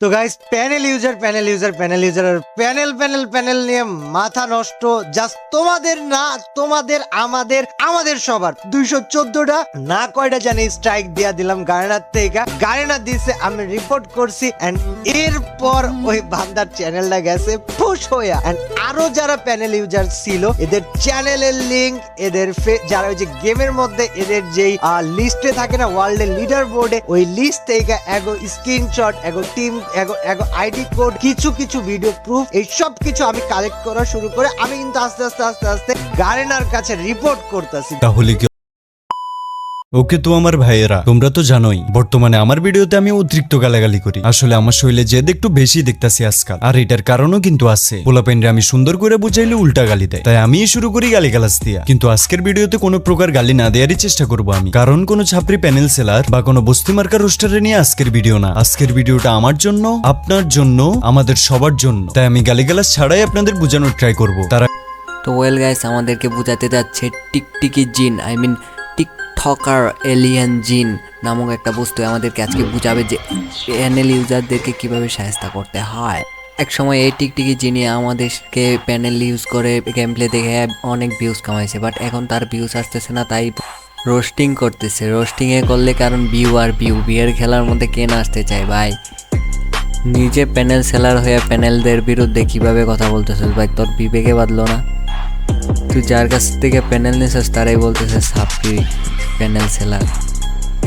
তো guys panel user panel user panel user panel panel panel নিয়ে মাথা নষ্ট। জাস্ট তোমাদের না, তোমাদের, আমাদের আমাদের সবার। দুইশো চোদ্দটা, না কয়টা জানি স্ট্রাইক দিয়া দিলাম গায়নার থেকে। গায়না দিছে, আমি রিপোর্ট করছি এন্ড এরপর ওই বান্দার চ্যানেলটা গেছে ফুস হইয়া। এন্ড আরও যারা প্যানেল ইউজার ছিল, এদের চ্যানেলের লিঙ্ক এদের যারা ওই যে গেমের মধ্যে এদের যেই লিস্টে থাকে না ওয়ার্ল্ডের লিডার বোর্ডে ওই লিস্ট থেকে এগো স্ক্রিনশট এগো টিম আইডি কোড কিছু কিছু ভিডিও প্রুফ এই সব কিছু আমি কালেক্ট করা শুরু করে আমি কিন্তু আস্তে আস্তে আস্তে আস্তে গার্ডেনার কাছে রিপোর্ট করতেছি। তাহলে ওকে তো আমার ভাইয়েরা, তোমরা তো জানোই। বর্তমানে আমার ভিডিওতে আমি অতিরিক্ত গালাগালি করি। আসলে আমার শৈলে জেদ একটু বেশি দেখতাছি আজকাল। আর এটার কারণও কিন্তু আছে। পোলাপেন্ডে আমি সুন্দর করে বুঝাইলে উল্টা গালি দেয়। তাই আমি শুরু করি গালি গালাস দিয়া। কিন্তু আজকের ভিডিওতে কোনো প্রকার গালি না দেওয়ারই চেষ্টা করব আমি। কারণ কোনো ছাপরি প্যানেল সেলার বা কোনো বস্তি মার্কা রোস্টারে নিয়ে আজকের ভিডিও না। আজকের ভিডিওটা আমার জন্য, আপনার জন্য, আমাদের সবার জন্য। তাই আমি গালিগালাস ছাড়াই আপনাদের বোঝানোর ট্রাই করব। তারা তো ওয়েল গাইস আমাদেরকে বোঝাতে যাচ্ছে টিকটিকি জিন আই মিন টিকটকার এলিয়ান জিন নামক একটা বস্তু আমাদেরকে আজকে বুঝাবে যে প্যানেল ইউজারদেরকে কীভাবে সাহায্য করতে হয়। এক সময় এই টিকটিকি জিনি আমাদেরকে প্যানেল ইউজ করে গেম প্লে দেখে অনেক ভিউজ কামাইছে বাট এখন তার ভিউজ আসতেছে না, তাই রোস্টিং করতেছে। রোস্টিংয়ে করলে কারণ ভিউ আর ভিউ বিয়ের খেলার মধ্যে কে না আসতে চায় ভাই? নিজে প্যানেল সেলার হয়ে প্যানেলদের বিরুদ্ধে কীভাবে কথা বলতেছিস ভাই? তোর বিবেকে বাদলো না? তুই যার কাছ থেকে প্যানেল নিছিস তারাই বলতেছে সাপি প্যানেল সেলার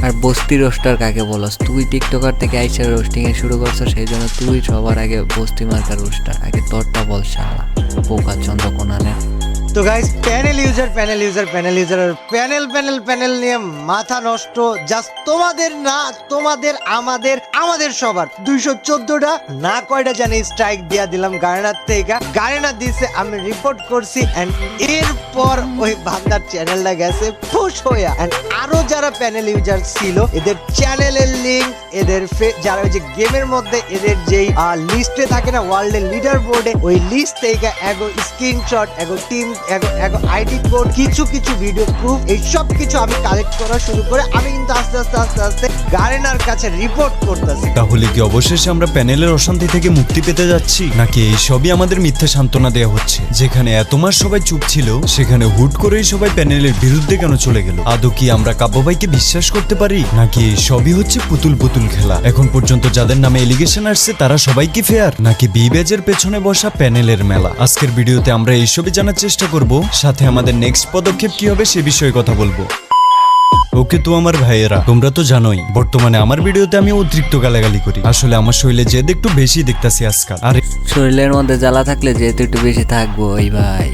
আর বস্তি রোস্টার কাকে বলস? তুই টিকটকার থেকে আইসা রোস্টিং এ শুরু করছ সেই জন্য তুই সবার আগে বস্তি মার্কা রোস্টার আগে তোরটা বল, শালা। পোকা চন্দ্রকোনানের। তো guys panel user panel user panel user panel panel panel নিয়ে মাথা নষ্ট। জাস্ট তোমাদের না, তোমাদের, আমাদের আমাদের সবার। দুইশো চোদ্দটা, না কয়টা জানি স্ট্রাইক দিয়া দিলাম গায়নার থেকে। গায়না দিছে, আমি রিপোর্ট করছি এন্ড এরপর ওই বান্দার চ্যানেলটা গেছে ফুস হইয়া। এন্ড আরও যারা প্যানেল ইউজার ছিল, এদের চ্যানেলের লিংক এদের যারা ওই যে গেমের মধ্যে এদের যেই লিস্টে থাকে না ওয়ার্ল্ডের লিডার বোর্ডে ওই লিস্ট থেকে এগো স্ক্রিনশট এগো টিম আইডি কোড কিছু কিছু ভিডিও প্রুফ এই কিছু আমি কালেক্ট করা শুরু করে আমি কিন্তু আস্তে আস্তে আস্তে আস্তে গারেনার কাছে রিপোর্ট করতেছি। তাহলে কি অবশেষে আমরা প্যানেলের অশান্তি থেকে মুক্তি পেতে যাচ্ছি? নাকি এই সবই আমাদের মিথ্যা সান্ত্বনা দেওয়া হচ্ছে? যেখানে এত মাস সবাই চুপ ছিল, সেখানে হুট করেই সবাই প্যানেলের বিরুদ্ধে কেন চলে গেল? আদৌ কি আমরা কাব্য ভাইকে বিশ্বাস করতে পারি? নাকি এই সবই হচ্ছে পুতুল পুতুল খেলা? এখন পর্যন্ত যাদের নামে এলিগেশন আসছে, তারা সবাই কি ফেয়ার নাকি বিবেজের পেছনে বসা প্যানেলের মেলা? আজকের ভিডিওতে আমরা এইসবই জানার চেষ্টা করব সাথে আমাদের নেক্সট পদক্ষেপ কি হবে সে বিষয়ে কথা বলব। ওকে তো আমার ভাইয়েরা তোমরা তো জানোই বর্তমানে আমার ভিডিওতে আমি অতিরিক্ত গালাগালি করি। আসলে আমার শরীরে জেদ একটু বেশি দেখতাছি আজকাল। আর শরীরের মধ্যে জ্বালা থাকলে যেহেতু একটু বেশি থাকব ওই ভাই।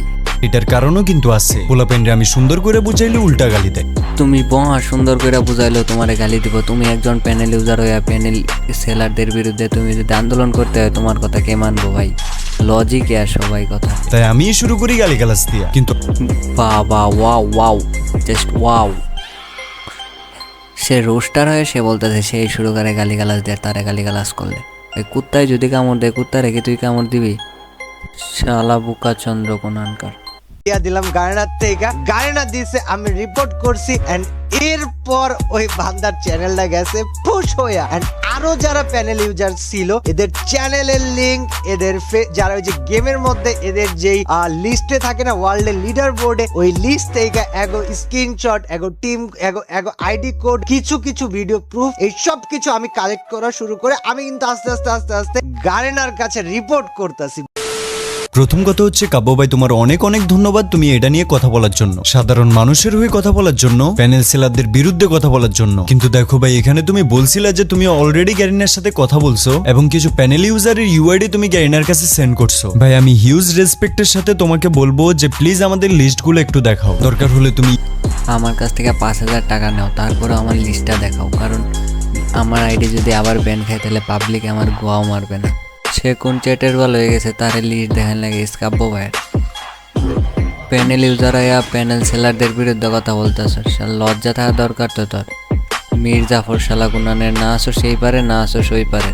এটার কারণও কিন্তু আছে। পোলাপেন্ডে আমি সুন্দর করে বুঝাইলে উল্টা গালি দেয়। তুমি বহা সুন্দর করে বুঝাইলো তোমারে গালি দিব। তুমি একজন প্যানেল ইউজার হয়ে প্যানেল সেলারদের বিরুদ্ধে তুমি যদি আন্দোলন করতে হয় তোমার কথা কে মানবো ভাই? লজিকে আর সবাই কথা। তাই আমি শুরু করি গালি গালাস দিয়া। কিন্তু বাবা ওয়াও ওয়াও জাস্ট ওয়াও। সে রোস্টার হয়ে সে বলতেছে সেই শুরু করে গালিগালাজ দেয় তারে গালিগালাজ করলে। এই কুত্তায় যদি কামড় দেয় কুত্তা রেখে তুই কামড় দিবি? শালা বুকা চন্দ্র কোনানকার দিয়া দিলাম গায়নার থেকে। গায়না দিছে, আমি রিপোর্ট করছি এন্ড এরপর ওই বান্দার চ্যানেলটা গেছে ফুস হইয়া এন্ড আরও যারা প্যানেল ইউজার ছিল, এদের চ্যানেলের লিংক এদের যারা ওই যে গেমের মধ্যে এদের যেই লিস্টে থাকে না ওয়ার্ল্ডের লিডার বোর্ডে ওই লিস্ট থেকে এগো স্ক্রিনশট এগো টিম এগো এগো আইডি কোড কিছু কিছু ভিডিও প্রুফ এই সব কিছু আমি কালেক্ট করা শুরু করে আমি কিন্তু আস্তে আস্তে আস্তে আস্তে গারেনার কাছে রিপোর্ট করতেছি। প্রথম কথা হচ্ছে, কাব্য ভাই, তোমার অনেক অনেক ধন্যবাদ তুমি এটা নিয়ে কথা বলার জন্য। সাধারণ মানুষের হয়ে কথা বলার জন্য প্যানেল সেলারদের বিরুদ্ধে কথা বলার জন্য। কিন্তু দেখো ভাই, এখানে তুমি বলছিলা যে তুমি অলরেডি গ্যারিনার সাথে কথা বলছো এবং কিছু প্যানেল ইউজারের ইউআইডি তুমি গ্যারিনার কাছে সেন্ড করছ। ভাই, আমি হিউজ রেসপেক্টের সাথে তোমাকে বলব যে প্লিজ আমাদের লিস্টগুলো একটু দেখাও। দরকার হলে তুমি আমার কাছ থেকে পাঁচ হাজার টাকা নাও, তারপরে আমার লিস্টটা দেখাও। কারণ আমার আইডি যদি আবার ব্যান খায়, তাহলে পাবলিক আমার গোয়াও মারবে না। সে কোন চ্যাটের বল হয়ে গেছে, তার লিস্ট দেখান লাগে স্কাব্য ভাইয়ের। প্যানেল ইউজার হইয়া প্যানেল সেলারদের বিরুদ্ধে কথা বলতেছ। লজ্জা থাকা দরকার তো তোর। মীর জাফর শালা গুনানের, না আসো সেই পারে, না আসো সই পারে।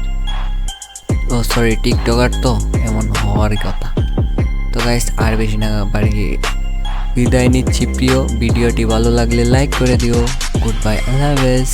ও সরি টিকটকার তো, এমন হওয়ারই কথা। তো গাইস আর বেশি না, বাড়ি বিদায় নিচ্ছি প্রিয়। ভিডিওটি ভালো লাগলে লাইক করে দিও। গুড বাই আল্লাহ হাফেজ।